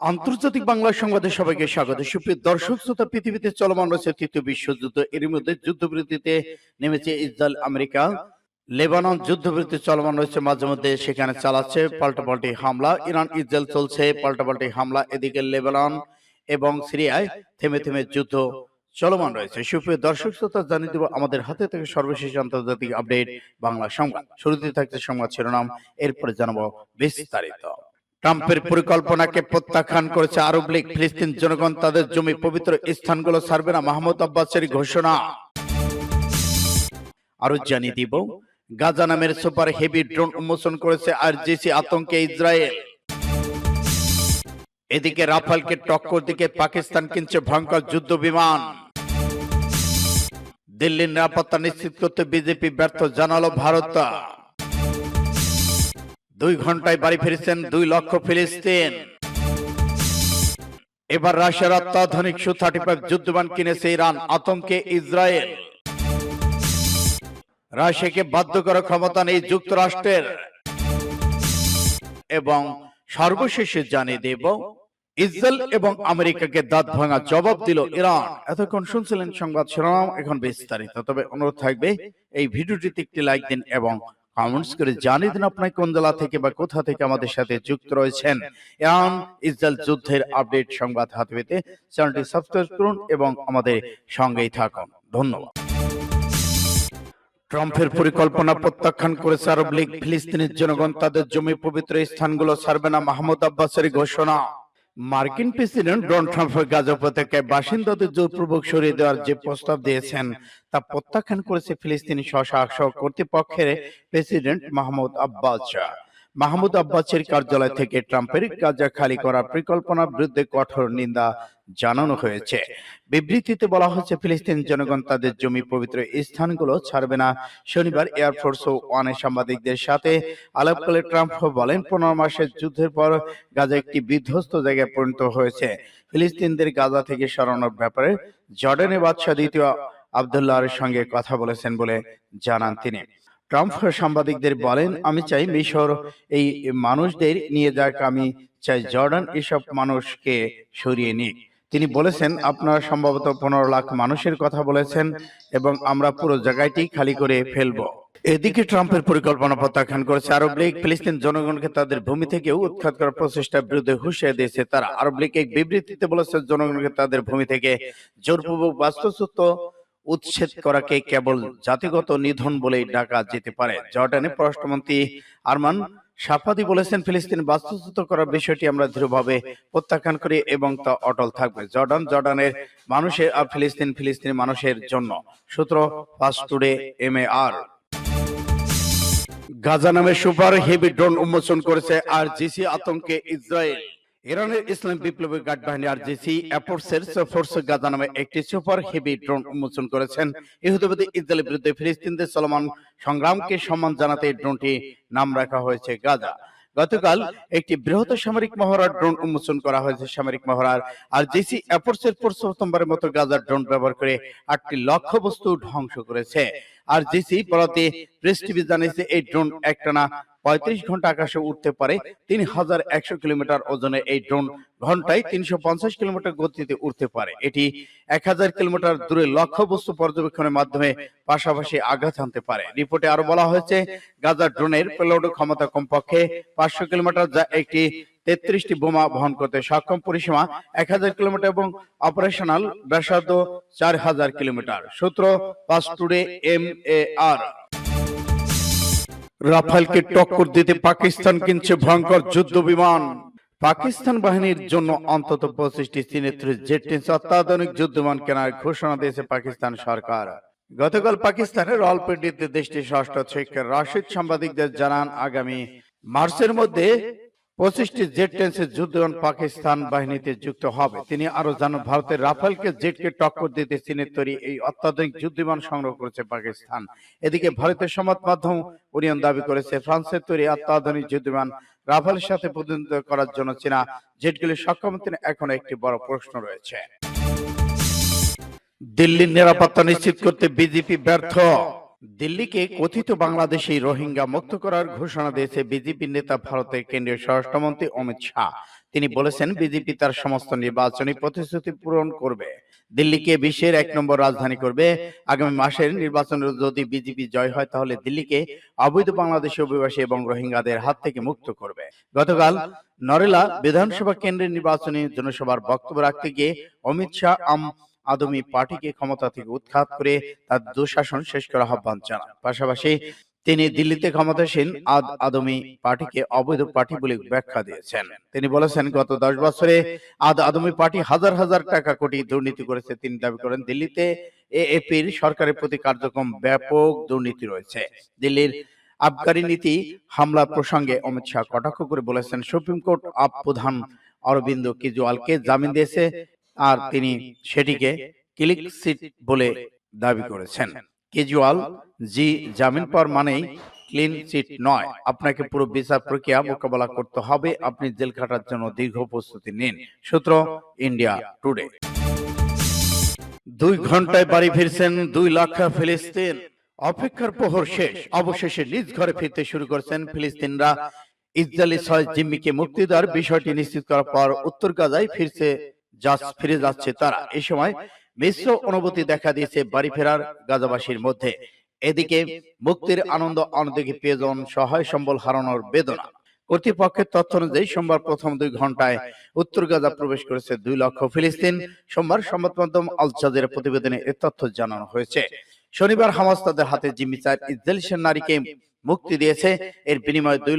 আন্তর্জাতিক বাংলা সংবাদে সবাইকে স্বাগত। সুপ্রিয় দর্শক, শ্রোতা, পৃথিবীতে চলমান রয়েছে তৃতীয় বিশ্বযুদ্ধ এর মধ্যে যুদ্ধবিরতিতে নেমেছে ইসরায়েল, আমেরিকা। লেবানন যুদ্ধবিরতি চলমান রয়েছে মাঝে মধ্যে, সেখানে চালাচ্ছে পাল্টাপাল্টি হামলা। ইরান, ইসরায়েল চলছে পাল্টাপাল্টি হামলা। এদিকে লেবানন এবং সিরিয়ায় থেমে থেমে যুদ্ধ চলমান রয়েছে। সুপ্রিয় দর্শক, শ্রোতা, জানিয়ে দেব, আমাদের হাতে থেকে সর্বশেষ আন্তর্জাতিক আপডেট বাংলা সংবাদ। শুরুতে থাকছে সংবাদ শিরোনাম, এরপরে জানাব বিস্তারিত। ট্রাম্পের পরিকল্পনাকে প্রত্যাখ্যান করেছে আরব লীগ। ফিলিস্তিন জনগণ তাদের জমি পবিত্র স্থানগুলো ছাড়বে না। মাহমুদ আব্বাসের ঘোষণা। আরও জানিয়ে দিব গাজা নামের সুপার হেভি ড্রোন উন্মোচন করেছে আরজিসি আতঙ্কে ইসরায়েল। এদিকে রাফালকে টক্কর দিকে পাকিস্তান কিনছে ভয়ঙ্কর যুদ্ধ বিমান। দিল্লির নিরাপত্তা নিশ্চিত করতে বিজেপি ব্যর্থ জানালো ভারত দুই ঘন্টায় বাড়ি ফিরেছেন দুই লক্ষ ফিলিস্তিন। এবার রাশিয়ার অত্যাধুনিক সু থার্টি ফাইভ যুদ্ধবান কিনেছে ইরান, আতঙ্কে ইসরায়েল। রাশিয়াকে বাধ্য করার ক্ষমতা নেই যুক্তরাষ্ট্রের। এবং সর্বশেষে জানিয়ে দেব, ইসরায়েল এবং আমেরিকাকে দাঁত ভাঙা জবাব দিল ইরান। এতক্ষণ শুনছিলেন সংবাদ শিরোনাম, এখন বিস্তারিত। তবে অনুরোধ থাকবে, এই ভিডিওটিতে একটি লাইক দিন এবং কমেন্টস করে জানিয়ে দিন আপনার কোন জেলা থেকে বা কোথা থেকে আমাদের সাথে যুক্ত রয়েছেন। ইরান ইসরায়েল যুদ্ধের আপডেট সংবাদ হাতে পেতে চ্যানেলটি সাবস্ক্রাইব করুন এবং আমাদের সঙ্গেই থাকুন। ধন্যবাদ। ট্রাম্পের পরিকল্পনা প্রত্যাখ্যান করেছে আরব লীগ। ফিলিস্তিনের জনগণ তাদের জমি পবিত্র স্থানগুলো ছাড়বে না। মাহমুদ আব্বাসের ঘোষণা। মার্কিন প্রেসিডেন্ট ডোনাল্ড ট্রাম্প গাজা উপত্যকায় বাসিন্দাদের জোরপূর্বক সরিয়ে দেওয়ার যে প্রস্তাব দিয়েছেন তা প্রত্যাখ্যান করেছে ফিলিস্তিনি স্বশাসক কর্তৃপক্ষের প্রেসিডেন্ট মাহমুদ আব্বাস মাহমুদ আব্বাসের কার্যালয় থেকে ট্রাম্পের গাজা খালি করার পরিকল্পনার বিরুদ্ধে কঠোর নিন্দা জানানো হয়েছে। বিবৃতিতে বলা হচ্ছে ফিলিস্তিন জনগণ তাদের জমি পবিত্র স্থানগুলো ছাড়বে না। শনিবার এয়ারফোর্স ওয়ানে সাংবাদিকদের সাথে আলাপকালে ট্রাম্প বলেন, পনেরো মাসের যুদ্ধের পর গাজা একটি বিধ্বস্ত জায়গায় পরিণত হয়েছে। ফিলিস্তিনদের গাজা থেকে সরানোর ব্যাপারে জর্ডানের বাদশাহ দ্বিতীয় আবদুল্লাহর সঙ্গে কথা বলেছেন বলে জানান তিনি। ট্রাম্প সাংবাদিকদের বলেন আমি চাই মিশর এই মানুষদের নিয়ে যাক আমি চাই জর্ডান এসব মানুষকে সরিয়ে নিক। তিনি বলেছেন আপনারা সম্ভবত পনেরো লাখ মানুষের কথা বলেছেন এবং আমরা পুরো জায়গাটি খালি করে ফেলব। এদিকে ট্রাম্পের পরিকল্পনা প্রত্যাখ্যান করেছে আরব লীগ ফিলিস্তিন জনগণকে তাদের ভূমি থেকে উৎখাত করার প্রচেষ্টার বিরুদ্ধে হুঁশিয়ারি দিয়েছে তারা। আরব লীগ এক বিবৃতিতে বলেছে জনগণকে তাদের ভূমি থেকে জোরপূর্বক বাস্তুচ্যুত উচ্ছেদ করাকে কেবল জাতিগত নিধন বলেই ডাকা যেতে পারে। জর্ডানে পররাষ্ট্রমন্ত্রী আরমান সাফাদি বলেছেন, ফিলিস্তিন বাস্তুচ্যুত করার বিষয়টি আমরা দৃঢ়ভাবে প্রত্যাখ্যান করি এবং তা অটল থাকবে। জর্ডান, জর্ডানের মানুষের আর ফিলিস্তিন, ফিলিস্তিনি মানুষের জন্য। সূত্র fast Today M A R Gaza নামে সুপার হেভি ড্রোন উন্মোচন করেছে আর জিসি আতঙ্কে ইসরায়েল। ইরানের ইসলাম বিপ্লবী গার্ড বাহিনী আর জিসি এয়ারফোর্সের ফোর্স গাজা নামে একটি সুপার হেভি ড্রোন উন্মোচন করেছেন। ইহুদিবাদী ইসরায়েলের বিরুদ্ধে ফিলিস্তিনদের চলমান সংগ্রামকে সম্মান জানাতে এই ড্রোনটি নাম রাখা হয়েছে গাজা। গতকাল একটি বৃহৎ সামরিক মহড়ার ড্রোন উন্মোচন করা হয়েছে সামরিক মহড়ার। আর জিসি ফোর্স প্রথমবারের মতো গাজার ড্রোন ব্যবহার করে আটটি লক্ষ্য বস্তু ধ্বংস করেছে। আর জিসি বলতে প্রেস টিভি জানিয়েছে এই ড্রোন একটানা পঁয়ত্রিশ ঘণ্টা আকাশে উঠতে পারে তিন হাজার একশো কিলোমিটার ওজনের এই ড্রোন ঘন্টায় তিনশো পঞ্চাশ কিলোমিটার গতিতে উঠতে পারে। এটি এক হাজার কিলোমিটার দূরে লক্ষ্য বস্তু পর্যবেক্ষণের মাধ্যমে পাশাপাশি আঘাত আনতে পারে। রিপোর্টে আরও বলা হয়েছে গাজা ড্রোনের পেলোড ক্ষমতা কমপক্ষে পাঁচশো কিলোমিটার যা একটি তেত্রিশটি বোমা বহন করতে সক্ষম পরিসীমা এক হাজার কিলোমিটার এবং অপারেশনাল ব্যাসার্ধ চার হাজার কিলোমিটার। সূত্র Pars Today M A R. রাফালকে টক্কর দিতে পাকিস্তান কিনছে ভয়ঙ্কর যুদ্ধ বিমান। পাকিস্তান বাহিনীর জন্য অন্তত পঁচিশটি সিনেত্রী জেট অত্যাধুনিক যুদ্ধ বিমান কেনার ঘোষণা দিয়েছে পাকিস্তান সরকার। গতকাল পাকিস্তানের রলপিন্ডিতে দেশটির ষষ্ঠ শেখ রাশিদ সাংবাদিকদের জানান, আগামী মার্চের মধ্যে পঁচিশটি জেট টেন্সের যুদ্ধবিমান পাকিস্তান বাহিনীতে যুক্ত হবে। তিনি আরও জানান, ভারতের রাফালকে জেটকে টক্কর দিতে চীনের তৈরি এই অত্যাধুনিক যুদ্ধবিমান সংগ্রহ করেছে পাকিস্তান। এদিকে ভারতের সংবাদ মাধ্যম ইউনিয়ন দাবি করেছে, ফ্রান্সের তৈরি অত্যাধুনিক যুদ্ধবিমান রাফালের সাথে প্রতিনিধিত্ব করার জন্য চীনা জেটগুলির নিয়ে এখনও একটি বড় প্রশ্ন রয়েছে। দিল্লির নিরাপত্তা নিশ্চিত করতে বিজেপি ব্যর্থ। দিল্লিকে কথিত বাংলাদেশি রোহিঙ্গা মুক্ত করার ঘোষণা দিয়েছে বিজেপি নেতা ভারতের কেন্দ্রীয় স্বরাষ্ট্রমন্ত্রী অমিত শাহ। তিনি বলেছেন বিজেপি তার সমস্ত নির্বাচনী প্রতিশ্রুতি পূরণ করবে। দিল্লিকে বিশ্বের এক নম্বর রাজধানী করবে। আগামী মাসের নির্বাচনে যদি বিজেপি জয় হয় তাহলে দিল্লিকে অবৈধ বাংলাদেশি অভিবাসী এবং রোহিঙ্গাদের হাত থেকে মুক্ত করবে। গতকাল নরেলা বিধানসভা কেন্দ্রের নির্বাচনী জনসভার বক্তব্য রাখতে গিয়ে অমিত শাহ আম আদমি পার্টিকে ক্ষমতা থেকে উৎখাত করে তার দুঃশাসন শেষ করার আহ্বান জানান। পাশাপাশি তিনি দিল্লিতে ক্ষমতাসীন আদ আদমি পার্টিকে অবৈধ পার্টি বলে ব্যাখ্যা দিয়েছেন। তিনি বলেছেন গত দশ বছরে আদ আদমি পার্টি হাজার হাজার টাকা কোটি দুর্নীতি করেছে। তিনি দাবি করেন দিল্লিতে এএপির সরকারের প্রতি কার্যক্রম ব্যাপক দুর্নীতি রয়েছে। দিল্লির আবগারি নীতি হামলা প্রসঙ্গে অমিত শাহ কটাক্ষ করে বলেছেন সুপ্রিম কোর্ট আপ প্রধান অরবিন্দ কেজরিওয়ালকে জামিন দিয়েছে আর তিনি সেটিকে ক্লিক সিট বলে দাবি করেছেন। কেজরিওয়াল জি জামিন পাওয়ার মানেই ক্লিন চিট নয়। আপনাকে পুরো বিচার প্রক্রিয়া মোকাবেলা করতে হবে। আপনি জেল খাটার জন্য দীর্ঘ প্রস্তুতি নিন। সূত্র ইন্ডিয়া টুডে দুই ঘন্টায় বাড়ি ফিরছেন দুই লাখ ফিলিস্তিন। অপেক্ষার প্রহর শেষ। অবশেষে নিজ ঘরে ফিরতে শুরু করেছেন ফিলিস্তিনরা। ইসরায়েলি ছয় জিম্মিকে মুক্তি দেওয়ার বিষয়টি নিশ্চিত করার পর উত্তর গাজায় ফিরছে ফিরে যাচ্ছে তারা। এই সময় মিশ্র অনুভূতি দেখা দিয়েছে বাড়ি ফেরার গাজাবাসীর মধ্যে। এদিকে মুক্তির আনন্দ অন্যদিকে প্রিয়জন সহায় সম্বল হারানোর বেদনা। কর্তৃপক্ষের তথ্য অনুযায়ী সোমবার প্রথম দুই ঘন্টায় উত্তর গাজা প্রবেশ করেছে দুই লক্ষ ফিলিস্তিন। সোমবার সংবাদ মাধ্যম আল প্রতিবেদনে এ তথ্য জানানো হয়েছে। শনিবার হামাস তাদের হাতে জিম্মি চার ইসরায়েলি সেনারীকে মুক্তি দিয়েছে। এর বিনিময়ে দুই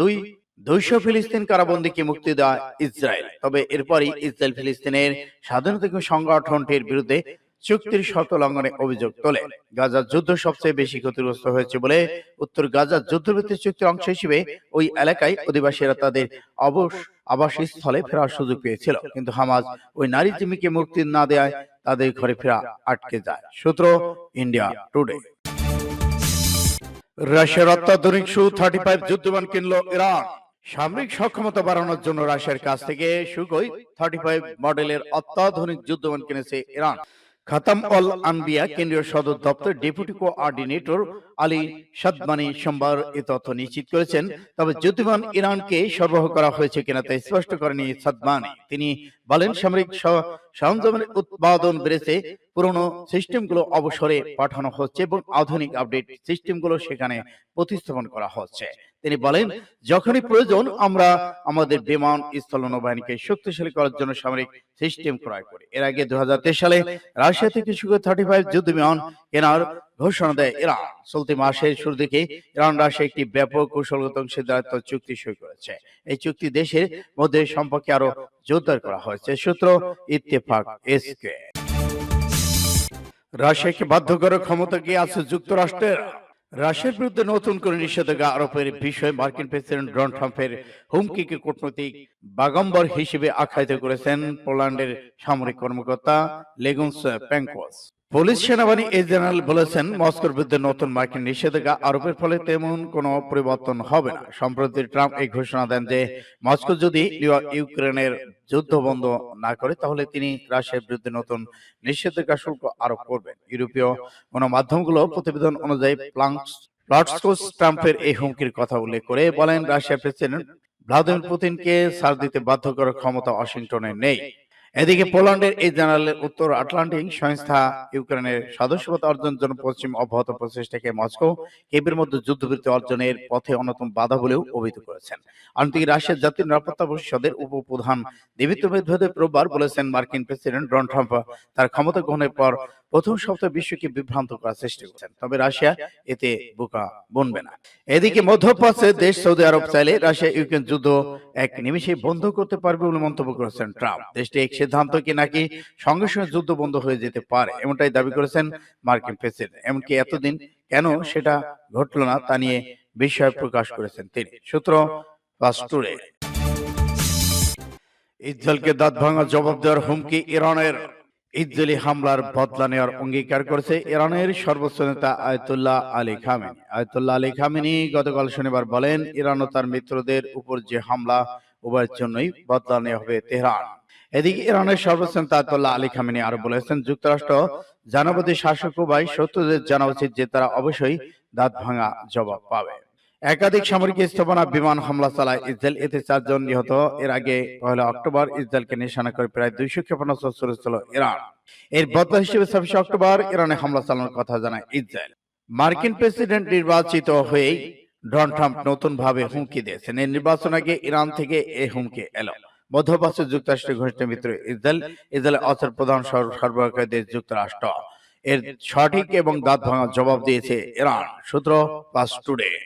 দুই দুইশো ফিলিস্তিন কারাবন্দীকে মুক্তি দেওয়া ইসরায়েল। তবে এরপরই ইসরায়েল ফিলিস্তিনের স্বাধীনতা সংগঠনটির বিরুদ্ধে চুক্তির শর্ত লঙ্ঘনে অভিযোগ তোলে। গাজার যুদ্ধ সবচেয়ে বেশি ক্ষতিগ্রস্ত হয়েছে বলে উত্তর গাজার যুদ্ধভিত্তিক চুক্তির অংশ হিসেবে ওই এলাকায় অধিবাসীরা তাদের অবশ আবাসস্থলে ফেরার সুযোগ পেয়েছিল। কিন্তু হামাজ ওই নারী জিম্মিকে মুক্তি না দেয় তাদের ঘরে ফেরা আটকে যায়। সূত্র ইন্ডিয়া টুডে। রাশিয়ার অত্যাধুনিক সু থার্টি ফাইভ যুদ্ধবিমান কিনল ইরান। সামরিক সক্ষমতা বাড়ানোর জন্য রাশিয়ার কাছ থেকে সুগই থার্টি ফাইভ মডেলের অত্যাধুনিক যুদ্ধমান কিনেছে ইরান। খাতাম অল আনবিয়া কেন্দ্রীয় সদর দপ্তর ডেপুটি কোঅর্ডিনেটর আলী সাদমানি সোমবার এ তথ্য নিশ্চিত করেছেন, তবে যুদ্ধমান ইরানকে সরবরাহ করা হয়েছে কিনা তা স্পষ্ট করেনি সাদমানি। তিনি বলেন, সামরিক সরঞ্জামের উৎপাদন বেড়েছে পুরনো সিস্টেমগুলো অবসরে পাঠানো হচ্ছে এবং আধুনিক আপডেট সিস্টেমগুলো সেখানে প্রতিস্থাপন করা হচ্ছে। তিনি বলেন যখনই প্রয়োজন আমরা আমাদের বিমান স্থল নৌবাহিনীকে শক্তিশালী করার জন্য সামরিক সিস্টেম ক্রয় করি। এর আগে দু হাজার তেইশ সালে রাশিয়া থেকে সুখে থার্টি ফাইভ যুদ্ধ বিমান কেনার ঘোষণা দেয় ইরান। চলতি মাসের শুরু দিকে ইরান রাশিয়া একটি ব্যাপক কৌশলগত অংশীদারিত্ব চুক্তি সই করেছে। এই চুক্তি দেশের মধ্যে সম্পর্কে আরও জোরদার করা হয়েছে। সূত্র ইত্তেফাক এসকে রাশিয়াকে বাধ্য করার ক্ষমতা কি আছে যুক্তরাষ্ট্রের রাশিয়ার বিরুদ্ধে নতুন করে নিষেধাজ্ঞা আরোপের বিষয়ে মার্কিন প্রেসিডেন্ট ডোনাল্ড ট্রাম্পের হুমকিকে কূটনৈতিক বাগম্বর হিসেবে আখ্যায়িত করেছেন পোল্যান্ডের সামরিক কর্মকর্তা লেগুন্স প্যাঙ্কোস। পুলিশ সেনাবাহিনী এই জেনারেল বলেছেন, মস্কোর বিরুদ্ধে নতুন মার্কিন নিষেধাজ্ঞা আরোপের ফলে তেমন কোনো পরিবর্তন হবে না। সম্প্রতি ট্রাম্প এই ঘোষণা দেন যে, মস্কো যদি ইউক্রেনের যুদ্ধ বন্ধ না করে, তাহলে তিনি রাশিয়ার বিরুদ্ধে নতুন নিষেধাজ্ঞা শুল্ক আরোপ করবেন। ইউরোপীয় গণমাধ্যমগুলো প্রতিবেদন অনুযায়ী প্লাঙ্কস প্লাটসকোস ট্রাম্পের এই হুমকির কথা উল্লেখ করে বলেন, রাশিয়ার প্রেসিডেন্ট ভ্লাদিমির পুতিনকে সার দিতে বাধ্য করার ক্ষমতা ওয়াশিংটনের নেই। এদিকে পোল্যান্ডের এই জেনারেলের উত্তর আটলান্টিক সংস্থা ইউক্রেনের সদস্যপদ অর্জনের জন্য পশ্চিম অব্যাহত প্রচেষ্টাকে মস্কো কেবের মধ্যে যুদ্ধবৃত্তি অর্জনের পথে অন্যতম বাধা বলেও অভিহিত করেছেন। অন্যদিকে রাশিয়ার জাতীয় নিরাপত্তা পরিষদের উপপ্রধান দেবিত্র মেদভেদেব রোববার বলেছেন মার্কিন প্রেসিডেন্ট ডোনাল্ড ট্রাম্প তার ক্ষমতা গ্রহণের পর প্রথম সপ্তাহে বিশ্বকে বিভ্রান্ত করার চেষ্টা করছেন তবে রাশিয়া এতে বোকা বনবে না। এদিকে মধ্যপ্রাচ্যের দেশ সৌদি আরব চাইলে রাশিয়া ইউক্রেন যুদ্ধ এক নিমিষে বন্ধ করতে পারবে বলে মন্তব্য করেছেন ট্রাম্প। দেশটি এক সিদ্ধান্ত কি নাকি সঙ্গে সঙ্গে যুদ্ধ বন্ধ হয়ে যেতে পারে এমনটাই দাবি করেছেন মার্কিন প্রেসিডেন্ট। এমনকি এতদিন কেন সেটা ঘটল না তা নিয়ে বিস্ময় প্রকাশ করেছেন তিনি। সূত্র পাস্টুরে ইসরায়েলকে দাঁত ভাঙা জবাব দেওয়ার হুমকি ইরানের। ইসরায়েলি হামলার বদলা নেওয়ার অঙ্গীকার করেছে ইরানের সর্বোচ্চ নেতা Ayatollah Ali Khamenei. Ayatollah Ali Khamenei গতকাল শনিবার বলেন, ইরান ও তার মিত্রদের উপর যে হামলা, উভয়ের জন্যই বদলা নেওয়া হবে তেহরান। এদিকে ইরানের সর্বশ্রেষ্ঠ আয়াতুল্লাহ আলী খামেনি আরও বলেছেন, যুক্তরাষ্ট্র জানাবতী শাসক ভাই শত্রুদের জানা উচিত যে তারা অবশ্যই দাঁত ভাঙা জবাব পাবে। একাধিক সামরিক স্থাপনা বিমান হামলা চালায় ইসরায়েল। এতে চারজন নিহত। এর আগে পহেলা অক্টোবর ইসরায়েলকে নিশানা করে প্রায় দুইশো ক্ষেপণাস্ত্র ছড়েছিল ইরান। এর বদলা হিসেবে ছাব্বিশে অক্টোবর ইরানে হামলা চালানোর কথা জানায় ইসরায়েল। মার্কিন প্রেসিডেন্ট নির্বাচিত হয়েই ডোনাল্ড ট্রাম্প নতুন ভাবে হুমকি দিয়েছেন। এই নির্বাচন আগে ইরান থেকে এই হুমকি এলো। মধ্যপ্রাচ্য যুক্তরাষ্ট্রের ঘনিষ্ঠ মিত্র ইসরায়েল। ইসরায়েলের অস্ত্রের প্রধান সর- সরবরাহকারী দেশ যুক্তরাষ্ট্র। এর সঠিক এবং দাঁত ভাঙা জবাব দিয়েছে ইরান। সূত্র পাস টুডে